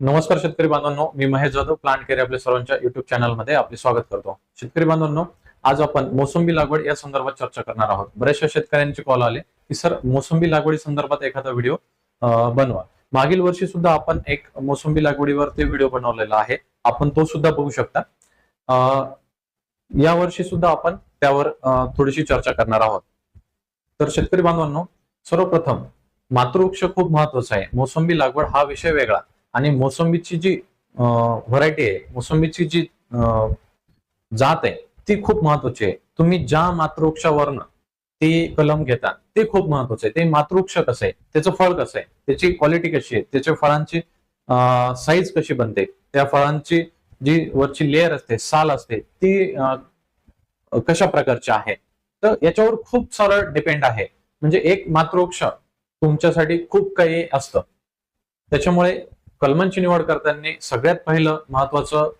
नमस्कार शेतकरी बांधवांनो मी महेश जाधव प्लांट केअर आपल्या सर्वांच्या युट्यूब चॅनलमध्ये आपले स्वागत करतो. शेतकरी बांधवांनो आज आपण मोसंबी लागवड या संदर्भात चर्चा करणार आहोत. बऱ्याचशा शेतकऱ्यांचे कॉल आले की सर मोसंबी लागवडी संदर्भात एखादा व्हिडिओ बनवा. मागील वर्षी सुद्धा आपण एक मोसंबी लागवडीवर ते व्हिडिओ बनवलेला आहे. आपण तो सुद्धा बघू शकता. अं, या वर्षी सुद्धा आपण त्यावर थोडीशी चर्चा करणार आहोत. तर शेतकरी बांधवांनो सर्वप्रथम मातृवृक्ष खूप महत्त्वाचा आहे. मोसंबी लागवड हा विषय वेगळा. आणि मोसंबीची जी व्हरायटी आहे मोसंबीची जी जात आहे ती खूप महत्वाची आहे. तुम्ही ज्या मातृवृक्षावरनं ती कलम घेता ते खूप महत्वाचं आहे. ते मातृवृक्ष कसं आहे त्याचं फळ कसं आहे त्याची क्वालिटी कशी आहे त्याच्या फळांची साईज कशी बनते त्या फळांची जी वरची लेअर असते साल असते ती कशा प्रकारची आहे. तर याच्यावर खूप सारं डिपेंड आहे. म्हणजे एक मातृवृक्ष तुमच्यासाठी खूप काही असतं. त्याच्यामुळे कलमांची निवड करताना सगळ्यात पहिलं महत्वाचं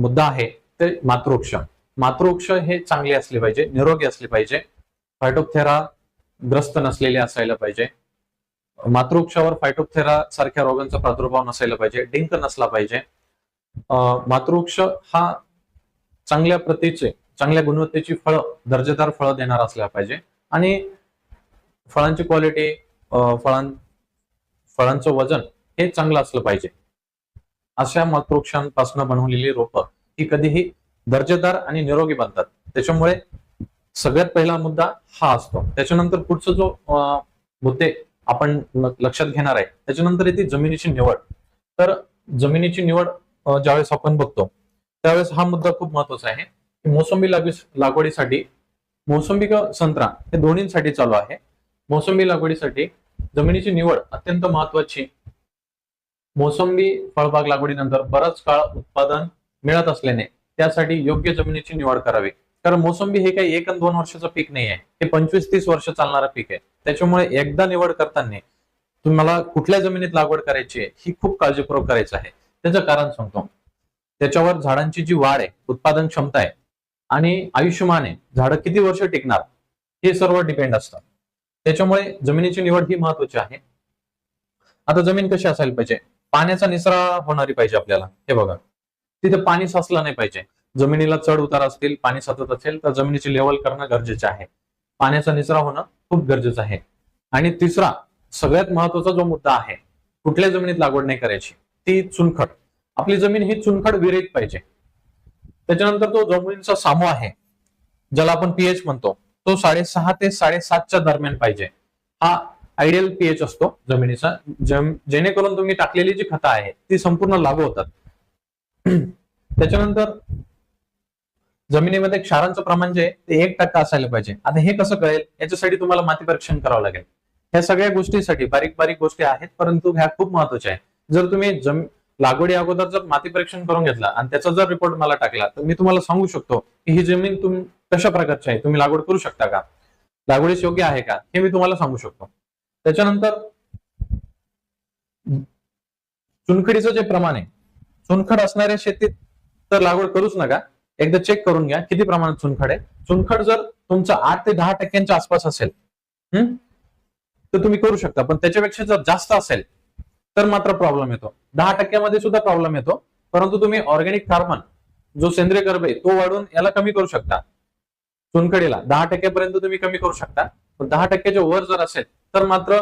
मुद्दा आहे ते मातृवृक्ष. मातृवृक्ष हे चांगले असले पाहिजे निरोगी असले पाहिजे. फायटोपथेरा ग्रस्त नसलेले असायला पाहिजे. मातृवृक्षावर फायटोपथेरा सारख्या रोगांचा प्रादुर्भाव नसायला पाहिजे डिंक नसला पाहिजे. मातृक्ष मातृवृक्ष हा चांगल्या प्रतीचे चांगल्या गुणवत्तेची फळं दर्जेदार फळं देणार असल्या पाहिजे. आणि फळांची क्वालिटी फळां फळांचं वजन हे चांगलं असलं पाहिजे. अशा मातृवृक्षांपासून बनवलेली रोपं ही कधीही दर्जेदार आणि निरोगी बनतात. त्याच्यामुळे सगळ्यात पहिला मुद्दा हा असतो. त्याच्यानंतर पुढचा जो मुद्दे आपण लक्षात घेणार आहे त्याच्यानंतर येते जमिनीची निवड. तर जमिनीची निवड ज्यावेळेस आपण बघतो त्यावेळेस हा मुद्दा खूप महत्त्वाचा आहे. की मोसंबी लागवी- लागवडीसाठी मोसंबी का संत्रा हे दोन्हींसाठी चालू आहे. मोसंबी लागवडीसाठी जमिनीची निवड अत्यंत महत्वाची मोसंबी फळबाग लागवडीनंतर बराच काळ उत्पादन मिळत असल्याने त्यासाठी योग्य जमिनीची निवड करावी. कारण मोसंबी हे काही एक आणि दोन वर्षाचं पीक नाही आहे. हे पंचवीस तीस वर्ष चालणारं पीक आहे. त्याच्यामुळे एकदा निवड करताना तुम्हाला कुठल्या जमिनीत लागवड करायची आहे ही खूप काळजीपूर्वक करायचं आहे. त्याचं कारण सांगतो. त्याच्यावर झाडांची जी वाढ आहे उत्पादन क्षमता आहे आणि आयुष्यमान आहे झाडं किती वर्ष टिकणार हे सर्व डिपेंड असतं. त्याच्यामुळे जमिनीची निवड ही महत्वाची आहे. आता जमीन कशी असायला पाहिजे? पाण्याचा निचरा होणारी पाहिजे आपल्याला. हे बघा. तिथे पाणी साचलं नाही पाहिजे. जमिनीला चढ उतार असतील पाणी साचत असेल तर जमिनीची लेवल करणं गरजेचं आहे. पाण्याचा निचरा होणं खूप गरजेचं आहे. आणि तिसरा सगळ्यात महत्त्वाचा जो मुद्दा आहे कुठल्या जमिनीत लागवड नाही करायची ती चुनखड. आपली जमीन ही चुनखड विरहित पाहिजे. त्याच्यानंतर तो जमिनीचा सामू आहे ज्याला आपण पीएच म्हणतो. तो साडेसहा ते साडेसातच्या दरम्यान पाहिजे. हा आयडियल पीएच असतो जमिनीचा जेणेकरून तुम्ही टाकलेली जी खतं आहे ती संपूर्ण लागू होतात. त्याच्यानंतर जमिनीमध्ये क्षारांचं प्रमाण जे ते एक टक्का असायला पाहिजे. आता हे कसं कळेल? याच्यासाठी तुम्हाला माती परीक्षण करावं लागेल. ह्या सगळ्या गोष्टीसाठी बारीक बारीक गोष्टी आहेत परंतु ह्या खूप महत्त्वाच्या आहेत. जर तुम्ही जम लागवडी अगोदर जर माती परीक्षण करून घेतला आणि त्याचा जर रिपोर्ट मला टाकला तर मी तुम्हाला सांगू शकतो की ही जमीन तुम्ही कशा प्रकारची आहे? तुम्ही लागवड करू शकता का? लागवडीस योग्य आहे का? हे मी तुम्हाला सांगू शकतो. त्याच्यानंतर चुनखडीचं जे प्रमाण आहे चुनखड असणाऱ्या शेतीत तर लागवड करूच नका. एकदा चेक करून घ्या किती प्रमाणात चुनखड आहे. चुनखड जर तुमचं आठ ते दहा टक्क्यांच्या आसपास असेल हम्म, तर तुम्ही करू शकता. पण त्याच्यापेक्षा जर जास्त असेल तर मात्र प्रॉब्लेम येतो. दहा टक्क्यामध्ये सुद्धा प्रॉब्लेम येतो. परंतु तुम्ही ऑर्गॅनिक कार्बन जो सेंद्रिय कर्ब आहे तो वाढवून याला कमी करू शकता. चुनखडीला दहा टक्क्यापर्यंत तुम्ही कमी करू शकता. पण दहा टक्क्याच्या वर जर असेल तर मात्र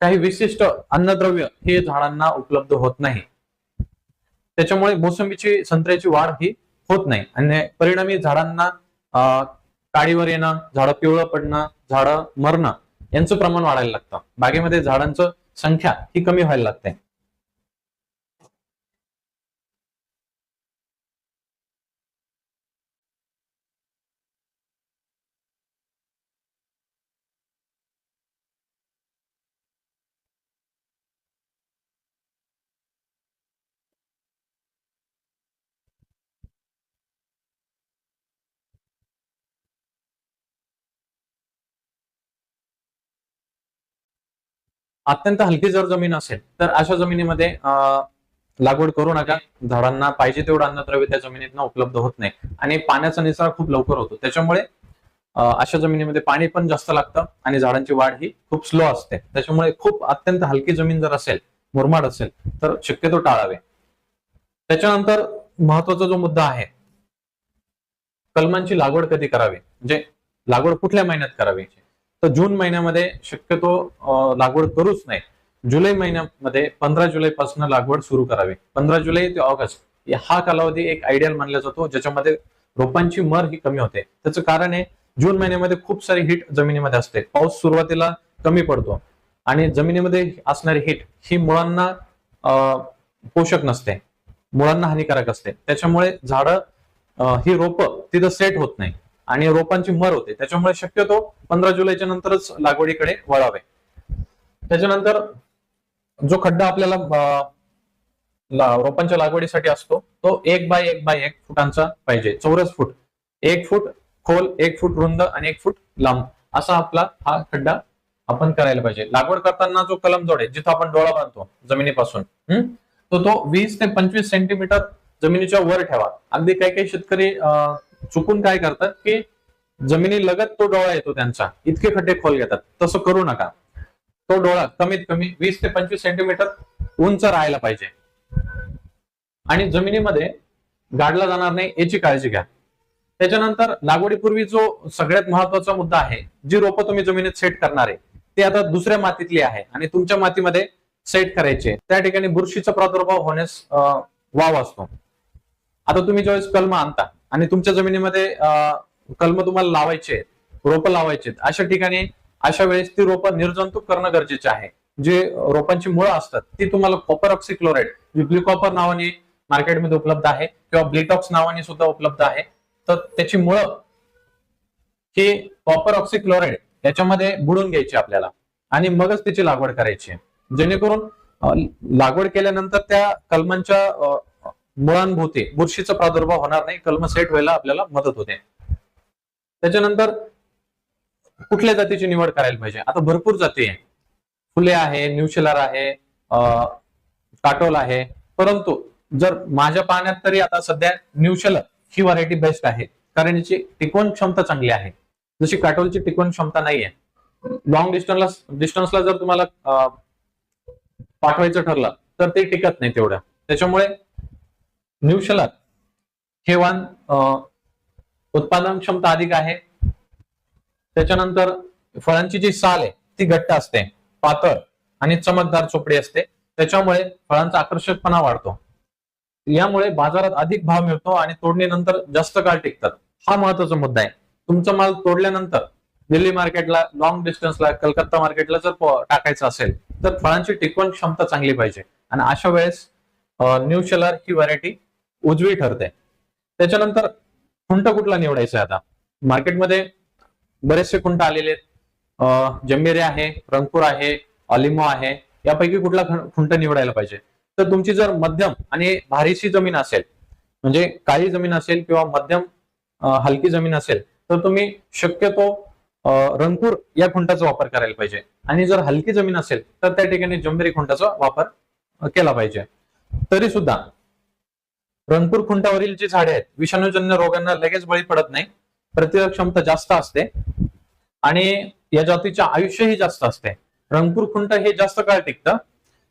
काही विशिष्ट अन्नद्रव्य हे झाडांना उपलब्ध होत नाही. त्याच्यामुळे मोसंबीची संत्र्याची वाढ ही होत नाही. आणि परिणामी झाडांना काडीवर येणं झाडं पिवळं पडणं झाडं मरणं यांचं प्रमाण वाढायला लागतं. बागेमध्ये झाडांचं संख्या ही कमी व्हायला लागते. अत्यंत हलकी जर जमीन असेल तर अशा जमिनीमध्ये अं, लागवड करू नका. झाडांना पाहिजे तेवढं अन्नद्रव्य त्या जमिनीतनं उपलब्ध होत नाही. आणि पाण्याचा निचरा खूप लवकर होतो. त्याच्यामुळे अशा जमिनीमध्ये पाणी पण जास्त लागतं आणि झाडांची वाढ ही खूप स्लो असते. त्याच्यामुळे खूप अत्यंत हलकी जमीन जर असेल मुरमाड असेल तर शक्यतो टाळावे. त्याच्यानंतर महत्त्वाचा जो मुद्दा आहे कलमांची लागवड कधी करावी? म्हणजे लागवड कुठल्या महिन्यात करावी? तर जून महिन्यामध्ये शक्यतो लागवड करूच नाही. जुलै महिन्यामध्ये पंधरा जुलै पासून लागवड सुरू करावी. पंधरा जुलै ते ऑगस्ट हा कालावधी एक आयडियल मानला जातो ज्याच्यामध्ये रोपांची मर ही कमी होते. त्याचं कारण आहे जून महिन्यामध्ये खूप सारी हिट जमिनीमध्ये असते. पाऊस सुरुवातीला कमी पडतो आणि जमिनीमध्ये असणारी हिट ही मुळांना अं, पोषक नसते. मुळांना हानिकारक असते. त्याच्यामुळे झाडं ही रोपं तिथं सेट होत नाही. आणि रोपांची मर होते. त्याच्यामुळे शक्यतो पंधरा जुलैच्या नंतरच लागवडीकडे वळावे. त्याच्यानंतर जो खड्डा आपल्याला ला- रोपांच्या लागवडीसाठी असतो तो एक बाय एक बाय एक फुटांचा पाहिजे. चौरस फूट. एक फूट खोल एक फूट रुंद आणि एक फूट लांब. असा आपला हा खड्डा आपण करायला पाहिजे. लागवड करताना जो कलम जोड आहे जिथं आपण डोळा बांधतो जमिनीपासून तो तो वीस ते पंचवीस सेंटीमीटर जमिनीच्या वर ठेवा. अगदी काही काही शेतकरी चुकून काय करतात की जमिनी लगत तो डोळा येतो त्यांचा. इतके खड्डे खोल घेतात. तसं करू नका. तो डोळा कमीत कमी वीस ते पंचवीस सेंटीमीटर उंच राहायला पाहिजे. आणि जमिनीमध्ये गाडला जाणार नाही याची काळजी घ्या. त्याच्यानंतर लागवडीपूर्वी जो सगळ्यात महत्त्वाचा मुद्दा आहे जी रोपं तुम्ही जमिनीत सेट करणार आहे ती आता दुसऱ्या मातीतली आहे आणि तुमच्या मातीमध्ये सेट करायचे. त्या ठिकाणी बुरशीचा प्रादुर्भाव होण्यास वाव असतो. आता तुम्ही ज्यावेळेस कलम आणता आणि तुमच्या जमिनीमध्ये कलम तुम्हाला लावायचे रोपं लावायचे अशा ठिकाणी अशा वेळेस ती रोपं निर्जंतुक करणं गरजेचे आहे. जे रोपांची मुळं असतात ती तुम्हाला कॉपर ऑक्सिक्लोराईड जे ब्ल्यूकॉपर नावाने मार्केटमध्ये उपलब्ध आहे किंवा ब्लिटॉक्स नावाने सुद्धा उपलब्ध आहे. तर त्याची मुळं ही कॉपर ऑक्सिक्लोराईड याच्यामध्ये बुडून घ्यायची आपल्याला. आणि मगच त्याची लागवड करायची जेणेकरून लागवड केल्यानंतर त्या कलमांच्या अं, मुळांभोवती बुरशीचा प्रादुर्भाव होणार नाही कलम सेट व्हायला आपल्याला मदत होते. त्याच्यानंतर कुठल्या जातीची निवड करायला पाहिजे? आता भरपूर जाती आहे. फुले आहे न्यूशेलर आहे काटोल आहे. परंतु जर माझ्या पाहण्यात तरी आता सध्या न्यूशेलर ही व्हरायटी बेस्ट आहे. कारण याची टिकवण क्षमता चांगली आहे. जशी काटोलची टिकवण क्षमता नाही आहे. लॉंग डिस्टन्सला डिस्टन्सला जर तुम्हाला पाठवायचं ठरलं तर ते टिकत नाही तेवढं. त्याच्यामुळे न्यूशेलर हे वाण अं, उत्पादन क्षमता अधिक आहे. त्याच्यानंतर फळांची जी साल आहे ती घट्ट असते. पातळ आणि चमकदार चोपडी असते. त्याच्यामुळे फळांचा आकर्षकपणा वाढतो. यामुळे बाजारात अधिक भाव मिळतो आणि तोडणीनंतर जास्त काळ टिकतात. हा महत्त्वाचा मुद्दा आहे. तुमचा माल तोडल्यानंतर दिल्ली मार्केटला लॉंग डिस्टन्सला कलकत्ता मार्केटला जर टाकायचं असेल तर फळांची टिकवण क्षमता चांगली पाहिजे. आणि अशा वेळेस न्यू शेलर ही व्हरायटी उजवी ठरते. त्याच्यानंतर खुंट कुठला निवडायचा आता? मार्केटमध्ये बरेचसे खुंट आलेले आहेत. अं, आहे रंगपूर आहे ऑलिमो आहे यापैकी कुठला खुंट निवडायला पाहिजे? तर तुमची जर मध्यम आणि भारीशी जमीन असेल म्हणजे काळी जमीन असेल किंवा मध्यम हलकी जमीन असेल तर तुम्ही शक्यतो रंगपूर या खुंटाचा वापर करायला पाहिजे. आणि जर हलकी जमीन असेल तर त्या ठिकाणी जंबिरी खुंटाचा वापर केला पाहिजे. तरी सुद्धा रंगपूर खुंटावरील जी झाडे आहेत विषाणूजन्य रोगांना लगेच बळी पडत नाही प्रतिरोधक क्षमता जास्त असते आणि या जातीचे आयुष्यही जास्त असते. रंगपूर खुंट हे जास्त काळ टिकतं.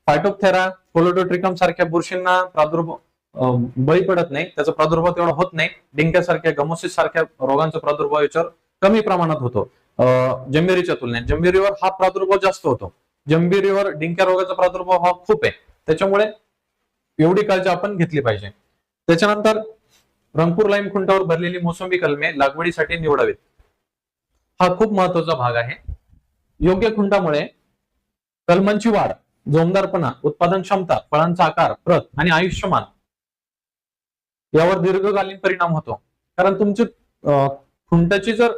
फायटोपथेरा कोलोडोट्रिकम सारख्या बुरशींना प्रादुर्भाव अं, बळी पडत नाही. त्याचा प्रादुर्भाव तेवढा होत नाही. डिंक्यासारख्या गमोसिस सारख्या रोगांचा प्रादुर्भाव याच्यावर कमी प्रमाणात होतो. जंबिरीच्या तुलनेत. जंबिरीवर हा प्रादुर्भाव जास्त होतो. जंबिरीवर डिंक्या रोगाचा प्रादुर्भाव हा खूप आहे. त्याच्यामुळे एवढी काळजी आपण घेतली पाहिजे. त्याच्यानंतर रंगपूर लाईम खुंटावर भरलेली मोसंबी कलमे लागवडीसाठी निवडावीत. हा खूप महत्त्वाचा भाग आहे. योग्य खुंटामुळे कलमांची वाढ जोमदारपणा उत्पादन क्षमता फळांचा आकार प्रत आणि आयुष्यमान यावर दीर्घकालीन परिणाम होतो. कारण तुमची अं, खुंटाची जर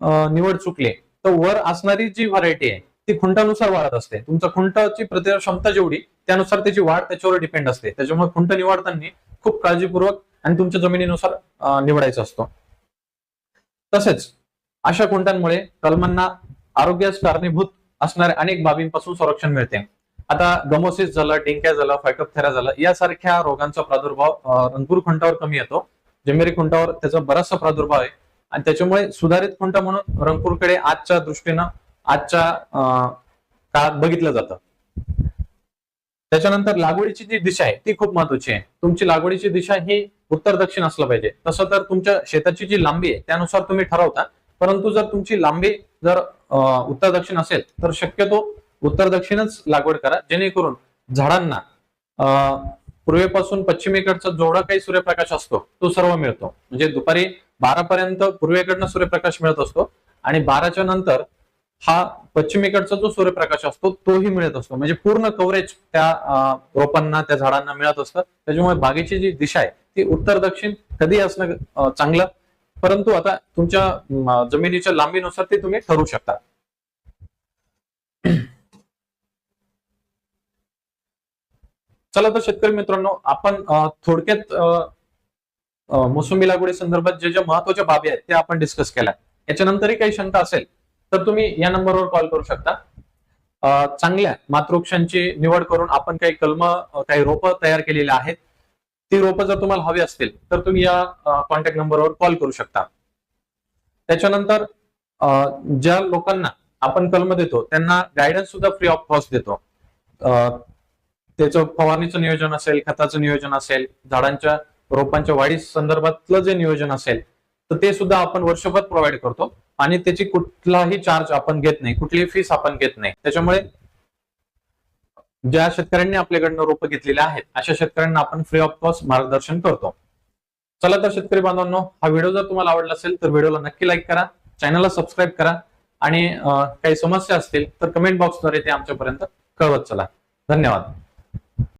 अं, निवड चुकली तर वर असणारी जी व्हरायटी आहे ती खुंटानुसार वाढत असते. तुमच्या खुंटाची प्रतिरोध क्षमता जेवढी त्यानुसार त्याची वाढ त्याच्यावर डिपेंड असते. त्याच्यामुळे खुंट निवडताना खूप काळजीपूर्वक आणि तुमच्या जमिनीनुसार निवडायचा असतो. तसेच अशा खुंटांमुळे कलमांना आरोग्यास कारणीभूत असणाऱ्या अनेक बाबींपासून संरक्षण मिळते. आता गमोसिस झालं डेंक्या झालं फायटोथेरा झालं यासारख्या रोगांचा प्रादुर्भाव रंगपूर खुंटावर कमी येतो. जमेरी खुंटावर त्याचा बराचसा प्रादुर्भाव आहे. आणि त्याच्यामुळे सुधारित खुंट म्हणून रंगपूरकडे आजच्या दृष्टीनं आजच्या अं, काळात बघितलं जातं. त्याच्यानंतर लागवडीची जी दिशा आहे ती खूप महत्वाची आहे. तुमची लागवडीची दिशा ही उत्तर दक्षिण असलं पाहिजे. तसं तर तुमच्या शेताची जी लांबी आहे त्यानुसार तुम्ही ठरवता. परंतु जर तुमची लांबी जर उत्तर दक्षिण असेल तर शक्यतो उत्तर दक्षिणच लागवड करा. जेणेकरून झाडांना अं, पूर्वेपासून पश्चिमेकडचा जेवढा काही सूर्यप्रकाश असतो तो सर्व मिळतो. म्हणजे दुपारी बारा पर्यंत पूर्वेकडनं सूर्यप्रकाश मिळत असतो आणि बाराच्या नंतर हा पश्चिमेकडचा जो सूर्यप्रकाश असतो तोही मिळत असतो. म्हणजे पूर्ण कव्हरेज त्या रोपांना त्या झाडांना मिळत असतं. त्याच्यामुळे बागेची जी दिशा आहे ती उत्तर दक्षिण कधी असणं चांगलं? परंतु आता तुमच्या जमिनीच्या लांबीनुसार ते तुम्ही ठरवू शकता. चला तर शेतकरी मित्रांनो आपण थोडक्यात मोसंबी लागवडी संदर्भात जे ज्या महत्त्वाच्या बाबी आहेत त्या आपण डिस्कस केल्या. याच्यानंतरही काही शंका असेल तर तुम्ही या नंबरवर कॉल करू शकता. चांगल्या मातृक्षांची निवड करून आपण काही कलम काही रोपं तयार केलेली आहेत. ती रोपं जर तुम्हाला हवी असतील तर तुम्ही या कॉन्टॅक्ट नंबरवर कॉल करू शकता. त्याच्यानंतर ज्या लोकांना आपण कलम देतो त्यांना गायडन्स सुद्धा फ्री ऑफ कॉस्ट देतो. त्याचं फवारणीचं नियोजन असेल खताचं नियोजन असेल झाडांच्या रोपांच्या वाढी संदर्भातलं जे नियोजन असेल तर ते सुद्धा आपण वर्षभर प्रोव्हाइड करतो. आणि त्याची कुठलाही चार्ज आपण घेत नाही. कुठलीही फीस आपण घेत नाही. त्याच्यामुळे ज्या शेतकऱ्यांनी आपल्याकडनं रोप घेतलेले आहेत अशा शेतकऱ्यांना आपण फ्री ऑफ कॉस्ट मार्गदर्शन करतो. चला तर शेतकरी बांधवांनो हा व्हिडिओ जर तुम्हाला आवडला असेल तर व्हिडिओला नक्की लाईक करा चॅनलला सबस्क्राईब करा आणि काही समस्या असतील तर कमेंट बॉक्सद्वारे ते आमच्यापर्यंत कळवत चला. धन्यवाद.